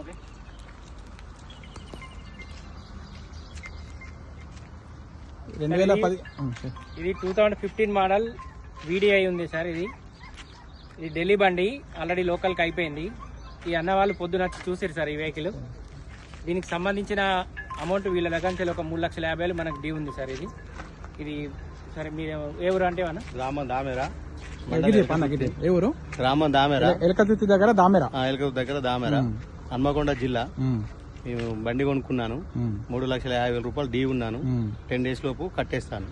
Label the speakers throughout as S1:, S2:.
S1: Okay
S2: రెండు వేల పది ఉం, సరే.
S1: ఇది two thousand fifteen model VDI ఉంది సార్ ఇది. ఇది ఢిల్లీ బండి ఆల్రెడీ లోకల్కి అయిపోయింది. ఈ అన్న వాళ్ళు పొద్దున చూసారు సార్ ఈ వెహికల్ దీనికి సంబంధించిన అమౌంట్ వీళ్ళ దగ్గర నుంచి ఒక మూడు లక్షల యాభై వేలు మనకు డ్యూ ఉంది సార్ ఇది. ఇది సరే మీరు ఏ ఊరు అంటే అన్న
S3: రామన్ దామేరా.
S2: ఏ ఊరు?
S3: రామన్ దామేరా.
S2: ఎలకతుర్తి దగ్గర దామెరా?
S3: దగ్గర దామేరా. హన్మకొండ జిల్లా. నేను బండి కొనుక్కున్నాను. మూడు లక్షల యాభై వేల రూపాయలు డీ ఉన్నాను. టెన్ డేస్ లోపు కట్టేస్తాను.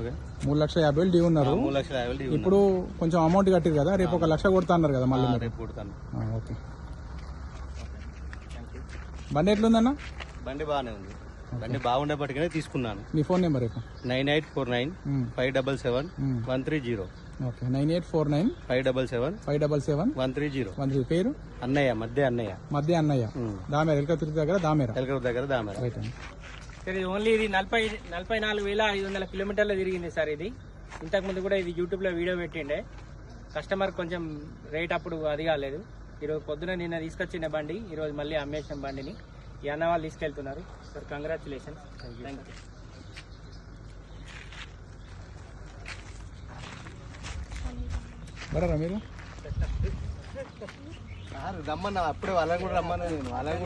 S3: ఓకే?
S2: మూడు లక్షల యాభై వేలు డ్యూ ఉన్నారు.
S3: మూడు లక్షల యాభై వేలు డీ
S2: ఇప్పుడు కొంచెం అమౌంట్ కట్టిరు కదా? రేపు ఒక లక్ష కొడతా అన్నారు కదా మళ్ళీ.
S3: రేపు కొడతాను.
S2: ఓకే. బండి ఎట్లుందన్న?
S3: బండి బాగానే ఉంది. బండి బాగుండేపటికనే తీసుకున్నాను.
S2: మీ phone number
S3: nine eight four nine five double seven one three zero.
S2: Okay nine eight four nine
S3: five double seven
S2: five double seven
S3: one three zero.
S2: One three పేరు?
S3: అన్నయ్య మధ్య అన్నయ్య.
S2: మధ్య అన్నయ్య. దామేర ఎలకతుర్తి దగ్గర దామేర.
S3: ఎలక దగ్గర దామేరా.
S2: రైట్
S1: సార్ ఇది ఓన్లీ ఇది నలభై నలభై నాలుగు వేల ఐదు వందల కిలోమీటర్లు తిరిగింది సార్ ఇది. ఇంతకుముందు కూడా ఇది యూట్యూబ్లో వీడియో పెట్టిండే. కస్టమర్ కొంచెం రేట్ అప్పుడు అది కాలేదు. ఈరోజు పొద్దున నిన్న తీసుకొచ్చిన బండి ఈరోజు మళ్ళీ అమ్మేసిన బండిని. ఈ అన్న వాళ్ళు తీసుకెళ్తున్నారు సార్ కంగ్రాచులేషన్ థ్యాంక్ యూ
S2: బరా మీరు?
S3: రమ్మన్నా అప్పుడే వాళ్ళని కూడా రమ్మన్నా నేను వాళ్ళని కూడా